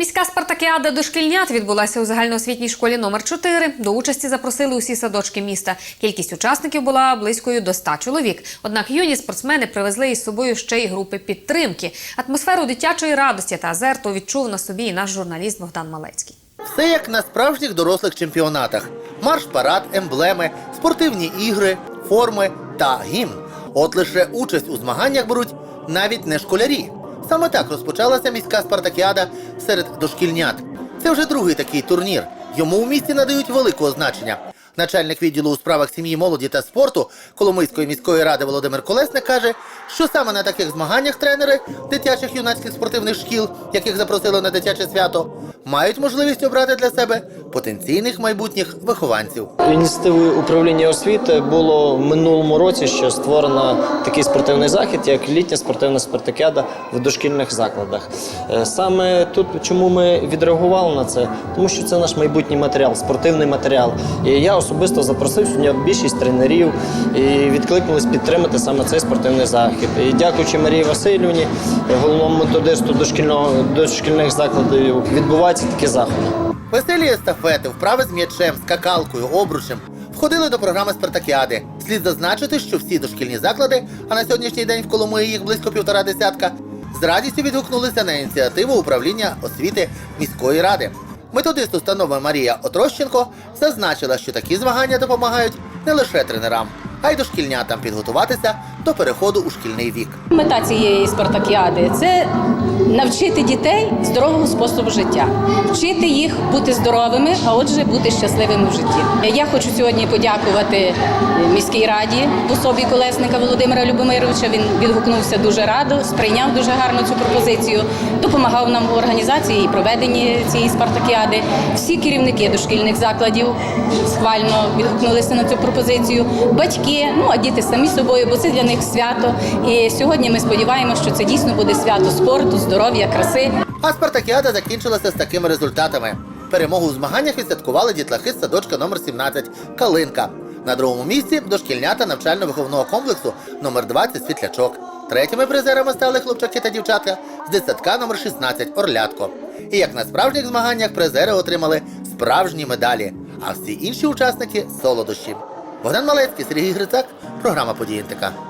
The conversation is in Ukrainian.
Міська спартакіада дошкільнят відбулася у загальноосвітній школі номер 4 До участі запросили усі садочки міста. Кількість учасників була близькою до 100 чоловік. Однак юні спортсмени привезли із собою ще й групи підтримки. Атмосферу дитячої радості та азерту відчув на собі і наш журналіст Богдан Малецький. Все як на справжніх дорослих чемпіонатах: марш-парад, емблеми, спортивні ігри, форми та гімн. От лише участь у змаганнях беруть навіть не школярі. Саме так розпочалася міська спартакіада серед дошкільнят. Це вже другий такий турнір. Йому у місті надають великого значення. Начальник відділу у справах сім'ї, молоді та спорту Коломийської міської ради Володимир Колесник каже, що саме на таких змаганнях тренери дитячих юнацьких спортивних шкіл, яких запросили на дитяче свято, мають можливість обрати для себе потенційних майбутніх вихованців. Ініціативою управління освіти було в минулому році ще створено такий спортивний захід, як літня спортивна спартакіада в дошкільних закладах. Е, Саме тут чому ми відреагували на це, тому що це наш майбутній матеріал, спортивний матеріал. І я особисто запросив сьогодні більшість тренерів і відкликнулись підтримати саме цей спортивний захід. І дякуючи Марії Васильівні, головному методисту дошкільного дошкільних закладів, відбуваються такі заходи. Веселі естафети, вправи з м'ячем, скакалкою, обручем входили до програми спартакіади. Слід зазначити, що всі дошкільні заклади, а на сьогоднішній день в Коломиї їх близько півтора десятка, з радістю відгукнулися на ініціативу управління освіти міської ради. Методист установи Марія Отрощенко зазначила, що такі змагання допомагають не лише тренерам, а й дошкільнятам підготуватися до переходу у шкільний вік. Мета цієї спартакіади це навчити дітей здорового способу життя, вчити їх бути здоровими, а отже, бути щасливими в житті. Я хочу сьогодні подякувати міській раді в особі колесника Володимира Любомировича. Він відгукнувся дуже радо, сприйняв дуже гарно цю пропозицію, допомагав нам у організації і проведенні цієї спартакіади. Всі керівники дошкільних закладів схвально відгукнулися на цю пропозицію. Батьки, ну а діти самі собою, бо це для них свято. І сьогодні ми сподіваємося, що це дійсно буде свято спорту, здоров'я, краси. А спартакіада закінчилася з такими результатами. Перемогу у змаганнях відсвяткували дітлахи з садочка номер 17 Калинка. На другому місці дошкільнята навчально-виховного комплексу номер 20 Світлячок. Третіми призерами стали хлопчаки та дівчатка з дитсадка номер 16 Орлятко. І як на справжніх змаганнях призери отримали справжні медалі, а всі інші учасники солодощі. Богдан Малецький, Сергій Грицак, програма «Події НТК».